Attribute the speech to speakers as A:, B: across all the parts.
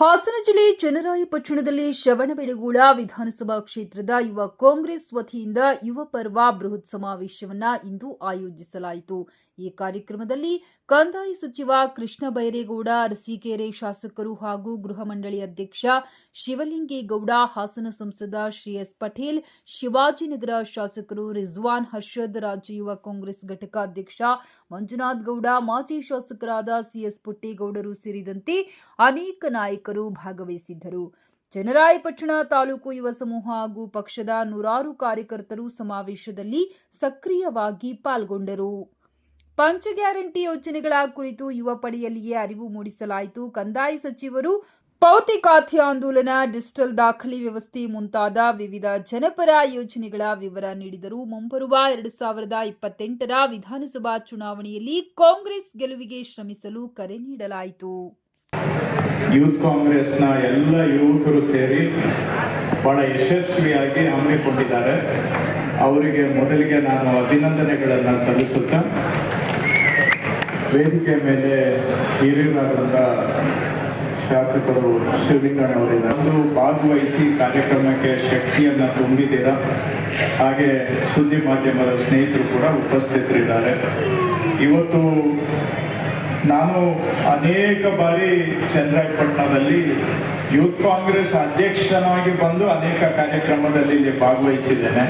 A: ಹಾಸನ ಜಿಲ್ಲೆ ಚನ್ನರಾಯಪಟ್ಟಣದಲ್ಲಿ ಶ್ರವಣಬೆಳಗೊಳ ವಿಧಾನಸಭಾ ಕ್ಷೇತ್ರದ ಯುವ ಕಾಂಗ್ರೆಸ್ ವತಿಯಿಂದ ಯುವ ಪರ್ವ ಬೃಹತ್ ಸಮಾವೇಶವನ್ನ ಇಂದು ಆಯೋಜಿಸಲಾಯಿತು. ಈ ಕಾರ್ಯಕ್ರಮದಲ್ಲಿ ಕಂದಾಯ ಸಚಿವ ಕೃಷ್ಣ ಬೈರೇಗೌಡ, ಅರಸೀಕೆರೆ ಶಾಸಕರು ಹಾಗೂ ಗೃಹ ಮಂಡಳಿ ಅಧ್ಯಕ್ಷ ಶಿವಲಿಂಗೇಗೌಡ, ಹಾಸನ ಸಂಸದ ಶ್ರೀ ಎಸ್ ಪಟೇಲ್, ಶಿವಾಜಿನಗರ ಶಾಸಕರು ರಿಜ್ವಾನ್ ಹರ್ಷದ್, ರಾಜ್ಯ ಯುವ ಕಾಂಗ್ರೆಸ್ ಘಟಕ ಅಧ್ಯಕ್ಷ ಮಂಜುನಾಥ್ ಗೌಡ, ಮಾಜಿ ಶಾಸಕರಾದ ಸಿಎಸ್ ಪುಟ್ಟೇಗೌಡರು ಸೇರಿದಂತೆ ಅನೇಕ ನಾಯಕರು ಭಾಗವಹಿಸಿದ್ದರು. ಚನ್ನರಾಯಪಟ್ಟಣ ತಾಲೂಕು ಯುವ ಸಮೂಹ ಹಾಗೂ ಪಕ್ಷದ ನೂರಾರು ಕಾರ್ಯಕರ್ತರು ಸಮಾವೇಶದಲ್ಲಿ ಸಕ್ರಿಯವಾಗಿ ಪಾಲ್ಗೊಂಡರು. ಪಂಚ ಗ್ಯಾರಂಟಿ ಯೋಜನೆಗಳ ಕುರಿತು ಯುವ ಪಡೆಯಲ್ಲಿಯೇ ಅರಿವು ಮೂಡಿಸಲಾಯಿತು. ಕಂದಾಯ ಸಚಿವರು ಭೌತಿಕಾಥ್ಯ ಆಂದೋಲನ ಡಿಜಿಟಲ್ ದಾಖಲೆ ವ್ಯವಸ್ಥೆ ಮುಂತಾದ ವಿವಿಧ ಜನಪರ ಯೋಜನೆಗಳ ವಿವರ ನೀಡಿದರು. ಮುಂಬರುವ ಎರಡು ಸಾವಿರದ ಇಪ್ಪತ್ತೆಂಟರ ವಿಧಾನಸಭಾ ಚುನಾವಣೆಯಲ್ಲಿ ಕಾಂಗ್ರೆಸ್ ಗೆಲುವಿಗೆ ಶ್ರಮಿಸಲು ಕರೆ ನೀಡಲಾಯಿತು.
B: ಯೂತ್ ಕಾಂಗ್ರೆಸ್ನ ಎಲ್ಲ ಯುವಕರು ಸೇರಿ ಬಹಳ ಯಶಸ್ವಿಯಾಗಿ ಹಮ್ಮಿಕೊಂಡಿದ್ದಾರೆ. ಅವರಿಗೆ ಮೊದಲಿಗೆ ನಾನು ಅಭಿನಂದನೆಗಳನ್ನು ಸಲ್ಲಿಸುತ್ತಾ ವೇದಿಕೆ ಮೇಲೆ ಹಿರಿಯರಾದಂಥ ಶಾಸಕರು ಶಿವಲಿಂಗಣ್ಣವರಿದ್ದಾರೆ ಒಂದು ಭಾಗವಹಿಸಿ ಕಾರ್ಯಕ್ರಮಕ್ಕೆ ಶಕ್ತಿಯನ್ನು ತುಂಬಿದ್ದೀರಾ? ಹಾಗೆ ಸುದ್ದಿ ಮಾಧ್ಯಮದ ಸ್ನೇಹಿತರು ಕೂಡ ಉಪಸ್ಥಿತರಿದ್ದಾರೆ. ಇವತ್ತು ನಾನು ಅನೇಕ ಬಾರಿ ಚನ್ನರಾಯಪಟ್ಟಣದಲ್ಲಿ ಯೂತ್ ಕಾಂಗ್ರೆಸ್ ಅಧ್ಯಕ್ಷನಾಗಿ ಬಂದು ಅನೇಕ ಕಾರ್ಯಕ್ರಮದಲ್ಲಿ ಇಲ್ಲಿ ಭಾಗವಹಿಸಿದ್ದೇನೆ.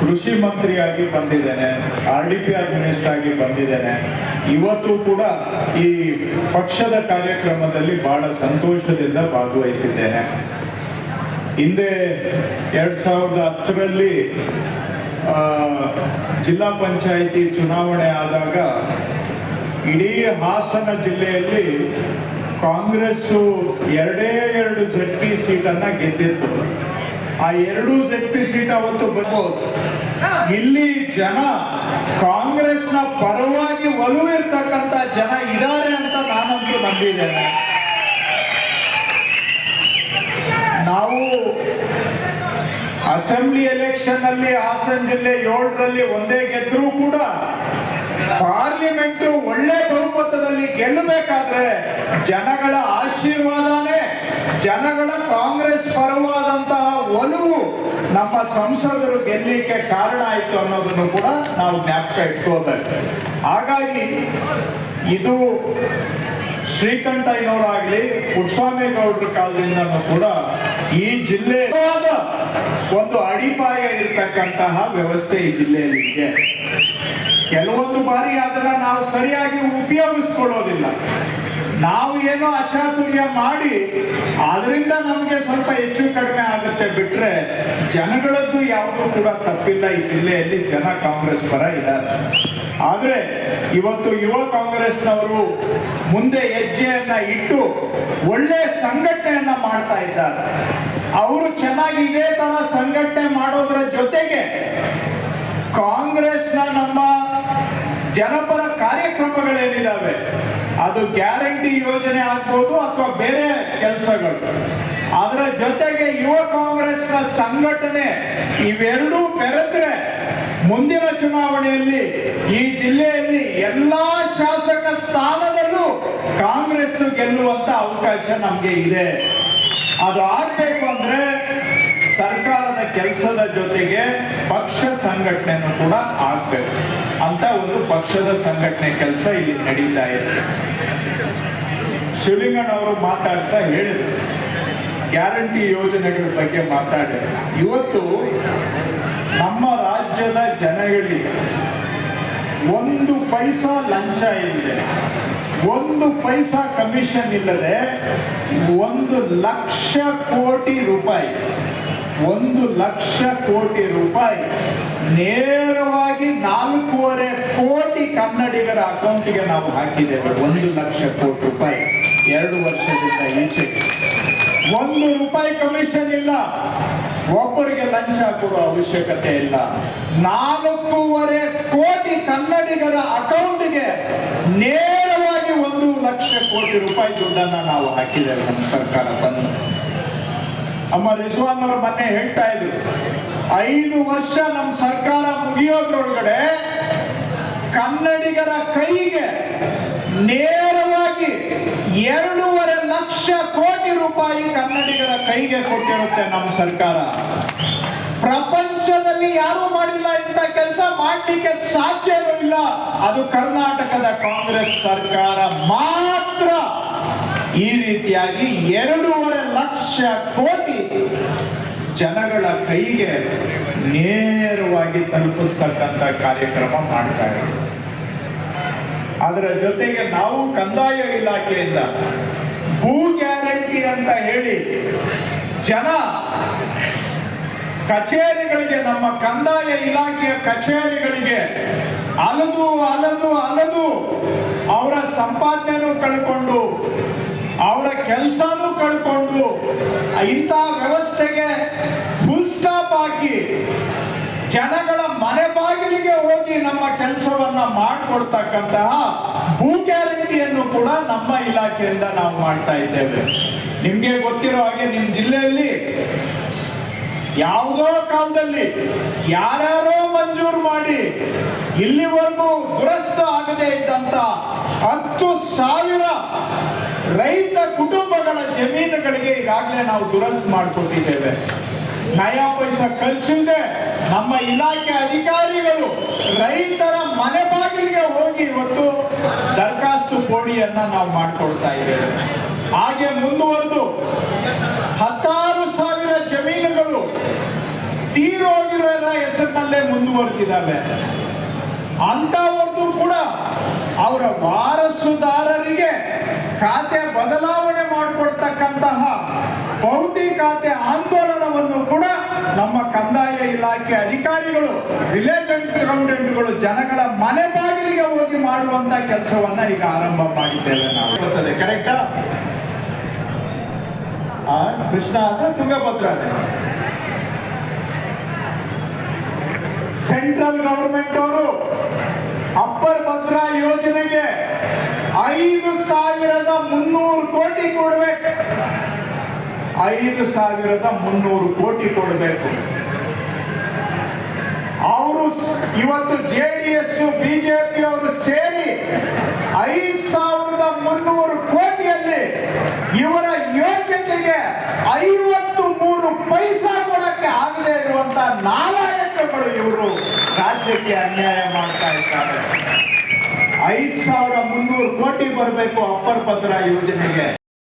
B: ಕೃಷಿ ಮಂತ್ರಿಯಾಗಿ ಬಂದಿದ್ದೇನೆ, ಆರ್ ಡಿ ಪಿ ಆರ್ ಆಗಿ ಬಂದಿದ್ದೇನೆ. ಇವತ್ತು ಕೂಡ ಈ ಪಕ್ಷದ ಕಾರ್ಯಕ್ರಮದಲ್ಲಿ ಬಹಳ ಸಂತೋಷದಿಂದ ಭಾಗವಹಿಸಿದ್ದೇನೆ. ಹಿಂದೆ ಎರಡ್ ಸಾವಿರದ ಹತ್ತರಲ್ಲಿ ಜಿಲ್ಲಾ ಪಂಚಾಯಿತಿ ಚುನಾವಣೆ ಆದಾಗ ಇಡೀ ಹಾಸನ ಜಿಲ್ಲೆಯಲ್ಲಿ ಕಾಂಗ್ರೆಸ್ಸು ಎರಡೇ ಎರಡು ಜಟ್ಟಿ ಸೀಟನ್ನು ಗೆದ್ದಿತ್ತು. ಆ ಎರಡು ಜೆಡ್ ಪಿ ಸೀಟ್ ಅವತ್ತು ಬರ್ಬೋದು. ಇಲ್ಲಿ ಜನ ಕಾಂಗ್ರೆಸ್ನ ಪರವಾಗಿ ಒಲವಿರ್ತಕ್ಕಂಥ ಜನ ಇದ್ದಾರೆ ಅಂತ ನಾನಂತೂ ನಂಬಿದ್ದೇನೆ. ನಾವು ಅಸೆಂಬ್ಲಿ ಎಲೆಕ್ಷನ್ ಅಲ್ಲಿ ಹಾಸನ ಜಿಲ್ಲೆ ಏಳರಲ್ಲಿ ಒಂದೇ ಗೆದ್ರೂ ಕೂಡ ಪಾರ್ಲಿಮೆಂಟ್ ಒಳ್ಳೆ ಬಹುಮತದಲ್ಲಿ ಗೆಲ್ಲಬೇಕಾದ್ರೆ ಜನಗಳ ಆಶೀರ್ವಾದನೇ, ಜನಗಳ ಕಾಂಗ್ರೆಸ್ ಪರವಾದಂತಹ ಒಲವು ನಮ್ಮ ಸಂಸದರು ಗೆಲ್ಲಿಕ್ಕೆ ಕಾರಣ ಆಯಿತು ಅನ್ನೋದನ್ನು ಕೂಡ ನಾವು ಜ್ಞಾಪಕ ಇಟ್ಕೋಬೇಕು. ಹಾಗಾಗಿ ಇದು ಶ್ರೀಕಂಠಯ್ಯನವರಾಗಲಿ ಪುಟ್ಟಸ್ವಾಮಿ ಕಾಲದಿಂದ ಕೂಡ ಈ ಜಿಲ್ಲೆ ಒಂದು ಅಡಿಪಾಯ ಇರತಕ್ಕಂತಹ ವ್ಯವಸ್ಥೆ ಈ ಜಿಲ್ಲೆಯಲ್ಲಿ ಇದೆ. ಕೆಲವೊಂದು ಬಾರಿ ಅದನ್ನ ನಾವು ಸರಿಯಾಗಿ ಉಪಯೋಗಿಸ್ಕೊಳ್ಳೋದಿಲ್ಲ. ನಾವು ಏನೋ ಅಚಾತುರ್ಯ ಮಾಡಿ ಅದರಿಂದ ನಮಗೆ ಸ್ವಲ್ಪ ಹೆಚ್ಚು ಕಡಿಮೆ ಆಗುತ್ತೆ ಬಿಟ್ರೆ ಜನಗಳದ್ದು ಯಾವುದೂ ಕೂಡ ತಪ್ಪಿಲ್ಲ. ಈ ಜಿಲ್ಲೆಯಲ್ಲಿ ಜನ ಕಾಂಗ್ರೆಸ್ ಪರ ಇದ್ದಾರೆ. ಆದ್ರೆ ಇವತ್ತು ಯುವ ಕಾಂಗ್ರೆಸ್ನವರು ಮುಂದೆ ಹೆಜ್ಜೆಯನ್ನ ಇಟ್ಟು ಒಳ್ಳೆ ಸಂಘಟನೆಯನ್ನ ಮಾಡ್ತಾ ಇದ್ದಾರೆ. ಅವರು ಚೆನ್ನಾಗಿ ಇದೇ ತರ ಸಂಘಟನೆ ಮಾಡೋದ್ರ ಜೊತೆಗೆ ಕಾಂಗ್ರೆಸ್ನ ನಮ್ಮ ಜನಪರ ಕಾರ್ಯಕ್ರಮಗಳೇನಿದಾವೆ? ಅದು ಗ್ಯಾರಂಟಿ ಯೋಜನೆ ಆಗ್ಬೋದು ಅಥವಾ ಬೇರೆ ಕೆಲಸಗಳು. ಅದರ ಜೊತೆಗೆ ಯುವ ಕಾಂಗ್ರೆಸ್ನ ಸಂಘಟನೆ ಇವೆರಡೂ ಬೆರೆದ್ರೆ ಮುಂದಿನ ಚುನಾವಣೆಯಲ್ಲಿ ಈ ಜಿಲ್ಲೆಯಲ್ಲಿ ಎಲ್ಲಾ ಶಾಸಕ ಸ್ಥಾನದಲ್ಲೂ ಕಾಂಗ್ರೆಸ್ ಗೆಲ್ಲುವಂತ ಅವಕಾಶ ನಮಗೆ ಇದೆ. ಅದು ಆಗ್ಬೇಕು ಅಂದ್ರೆ ಸರ್ಕಾರದ ಕೆಲಸದ ಜೊತೆಗೆ ಪಕ್ಷ ಸಂಘಟನೆನೂ ಕೂಡ ಆಗ್ಬೇಕು ಅಂತ ಒಂದು ಪಕ್ಷದ ಸಂಘಟನೆ ಕೆಲಸ ಇಲ್ಲಿ ನಡೀತಾ ಇದೆ. ಶಿವಲಿಂಗಣ್ಣವರು ಮಾತಾಡ್ತಾ ಹೇಳಿದ್ರು. ಗ್ಯಾರಂಟಿ ಯೋಜನೆಗಳ ಬಗ್ಗೆ ಮಾತಾಡಿದ್ರು ಇವತ್ತು ನಮ್ಮ ರಾಜ್ಯದ ಜನಗಳಿಗೆ ಒಂದು ಪೈಸಾ ಲಂಚ ಇಲ್ಲದೆ, ಒಂದು ಪೈಸಾ ಕಮಿಷನ್ ಇಲ್ಲದೆ ಒಂದು ಲಕ್ಷ ಕೋಟಿ ರೂಪಾಯಿ ಒಂದು ಲಕ್ಷ ಕೋಟಿ ರೂಪಾಯಿ ನೇರವಾಗಿ ನಾಲ್ಕೂವರೆ ಕೋಟಿ ಕನ್ನಡಿಗರ ಅಕೌಂಟಿಗೆ ನಾವು ಹಾಕಿದ್ದೇವೆ. ಒಂದು ಲಕ್ಷ ಕೋಟಿ ರೂಪಾಯಿ. ಎರಡು ವರ್ಷದಿಂದ ಈಚೆ. ಒಂದು ರೂಪಾಯಿ ಕಮಿಷನ್ ಇಲ್ಲ. ಒಬ್ಬರಿಗೆ ಲಂಚ ಕೊಡುವ ಅವಶ್ಯಕತೆ ಇಲ್ಲ. ನಾಲ್ಕೂವರೆ ಕೋಟಿ ಕನ್ನಡಿಗರ ಅಕೌಂಟ್ಗೆ ನೇರವಾಗಿ ಒಂದು ಲಕ್ಷ ಕೋಟಿ ರೂಪಾಯಿ ದುಡ್ಡನ್ನ ನಾವು ಹಾಕಿದ್ದೇವೆ. ನಮ್ಮ ಸರ್ಕಾರ ಬಂದು. ಅಮ್ಮ ರಿಜ್ವಾನ್ ಅವರು ಮೊನ್ನೆ ಹೇಳ್ತಾ ಇದ್ರು, ಐದು ವರ್ಷ ನಮ್ಮ ಸರ್ಕಾರ ಮುಗಿಯೋದ್ರೊಳಗಡೆ ಕನ್ನಡಿಗರ ಕೈಗೆ ನೇರವಾಗಿ ಎರಡೂವರೆ ಲಕ್ಷ ಕೋಟಿ ರೂಪಾಯಿ ಕನ್ನಡಿಗರ ಕೈಗೆ ಕೊಟ್ಟಿರುತ್ತೆ ನಮ್ಮ ಸರ್ಕಾರ. ಪ್ರಪಂಚದಲ್ಲಿ ಯಾರು ಮಾಡಿಲ್ಲ, ಇಂಥ ಕೆಲಸ ಮಾಡಲಿಕ್ಕೆ ಸಾಧ್ಯವೂ ಇಲ್ಲ. ಅದು ಕರ್ನಾಟಕದ ಕಾಂಗ್ರೆಸ್ ಸರ್ಕಾರ ಮಾತ್ರ ಈ ರೀತಿಯಾಗಿ ಎರಡೂವರೆ ಲಕ್ಷ ಕೋಟಿ ಜನಗಳ ಕೈಗೆ ನೇರವಾಗಿ ತಲುಪಿಸ್ತಕ್ಕಂಥ ಕಾರ್ಯಕ್ರಮ ಮಾಡ್ತಾ ಇದ್ದಾರೆ ಅದರ ಜೊತೆಗೆ ನಾವು ಕಂದಾಯ ಇಲಾಖೆಯಿಂದ ಭೂ ಗ್ಯಾರಂಟಿ ಅಂತ ಹೇಳಿ ಜನ ಕಚೇರಿಗಳಿಗೆ, ನಮ್ಮ ಕಂದಾಯ ಇಲಾಖೆಯ ಕಚೇರಿಗಳಿಗೆ ಅಲದು ಅಲದು ಅಲದು ಅವರ ಸಂಪಾದನೆಯನ್ನು ಕಳ್ಕೊಂಡು ಅವರ ಕೆಲಸನೂ ಕಳ್ಕೊಂಡು ಇಂಥ ವ್ಯವಸ್ಥೆಗೆ ಫುಲ್ ಸ್ಟಾಪ್ ಹಾಕಿ ಜನಗಳ ಮನೆ ಬಾಗಿಲಿಗೆ ಹೋಗಿ ನಮ್ಮ ಕೆಲಸವನ್ನ ಮಾಡಿಕೊಡ್ತಕ್ಕಂತಹ ಭೂ ಗ್ಯಾರಂಟಿಯನ್ನು ಕೂಡ ನಮ್ಮ ಇಲಾಖೆಯಿಂದ ನಾವು ಮಾಡ್ತಾ ಇದ್ದೇವೆ. ನಿಮ್ಗೆ ಗೊತ್ತಿರೋ ಹಾಗೆ ನಿಮ್ಮ ಜಿಲ್ಲೆಯಲ್ಲಿ ಯಾವುದೋ ಕಾಲದಲ್ಲಿ ಯಾರ್ಯಾರೋ ಮಂಜೂರು ಮಾಡಿ ಇಲ್ಲಿವರೆಗೂ ದುರಸ್ತು ಆಗದೆ ಇದ್ದಂತ ಹತ್ತು ಸಾವಿರ ರೈತ ಕುಟುಂಬಗಳ ಜಮೀನುಗಳಿಗೆ ಈಗಾಗಲೇ ನಾವು ದುರಸ್ತಿ ಮಾಡಿಕೊಟ್ಟಿದ್ದೇವೆ. ನಯಾ ಪೈಸ ಖರ್ಚಿಲ್ಲದೆ ನಮ್ಮ ಇಲಾಖೆ ಅಧಿಕಾರಿಗಳು ರೈತರ ಮನೆ ಬಾಗಿಲಿಗೆ ಹೋಗಿ ಇವತ್ತು ದರಖಾಸ್ತು ಕೋಡಿಯನ್ನ ನಾವು ಮಾಡಿಕೊಡ್ತಾ ಇದ್ದೇವೆ. ಹಾಗೆ ಮುಂದುವರೆದು ಹತ್ತಾರು ಸಾವಿರ ಜಮೀನುಗಳು ತೀರೋಗಿರೋರ ಹೆಸರಿನಲ್ಲೇ ಮುಂದುವರೆದಿದ್ದಾವೆ. ಅಂತವರದ್ದು ಕೂಡ ಅವರ ವಾರಸುದಾರರಿಗೆ ಖಾತೆ ಬದಲಾವಣೆ ಮಾಡಿಕೊಡ್ತಕ್ಕಂತಹ ಪೌತಿ ಖಾತೆ ಆಂದೋಲನವನ್ನು ಕೂಡ ನಮ್ಮ ಕಂದಾಯ ಇಲಾಖೆ ಅಧಿಕಾರಿಗಳು ವಿಲೇಜ್ ಅಕೌಂಟೆಂಟ್ಗಳು ಜನಗಳ ಮನೆ ಬಾಗಿಲಿಗೆ ಹೋಗಿ ಮಾಡುವಂತ ಕೆಲಸವನ್ನ ಈಗ ಆರಂಭ ಮಾಡಿದ್ದೇವೆ ನಾವು ಕರೆಕ್ಟಾ ಕೃಷ್ಣ ಅಂದ್ರೆ ತುಂಗಭದ್ರಾ. ಸೆಂಟ್ರಲ್ ಗವರ್ಮೆಂಟ್ ಅವರು ಅಪ್ಪರ್ ಭದ್ರಾ ಯೋಜನೆಗೆ ಐದು ಸಾವಿರದ ಮುನ್ನೂರು ಕೋಟಿ ಕೊಡ್ಬೇಕು. ಐದು ಸಾವಿರದ ಮುನ್ನೂರು ಕೋಟಿ ಕೊಡಬೇಕು. ಅವರು ಇವತ್ತು ಜೆ ಡಿ ಎಸ್ ಬಿಜೆಪಿ ಅವರು ಸೇರಿ ಐದು ಸಾವಿರದ ಮುನ್ನೂರು ಕೋಟಿಯಲ್ಲಿ ಇವರ ಯೋಜನೆಗೆ ಐವತ್ತು ಮೂರು ಪೈಸಾ ಕೊಡಕ್ಕೆ ಆಗದೆ ಇರುವಂತ ನಾಲಾಯಕಗಳು ಇವರು. ರಾಜ್ಯಕ್ಕೆ ಅನ್ಯಾಯ ಮಾಡ್ತಾ ಇದ್ದಾರೆ. ಐದು ಸಾವಿರ ಮುನ್ನೂರು ಕೋಟಿ ಬರಬೇಕು ಅಪ್ಪರ್ ಭದ್ರಾ ಯೋಜನೆಗೆ.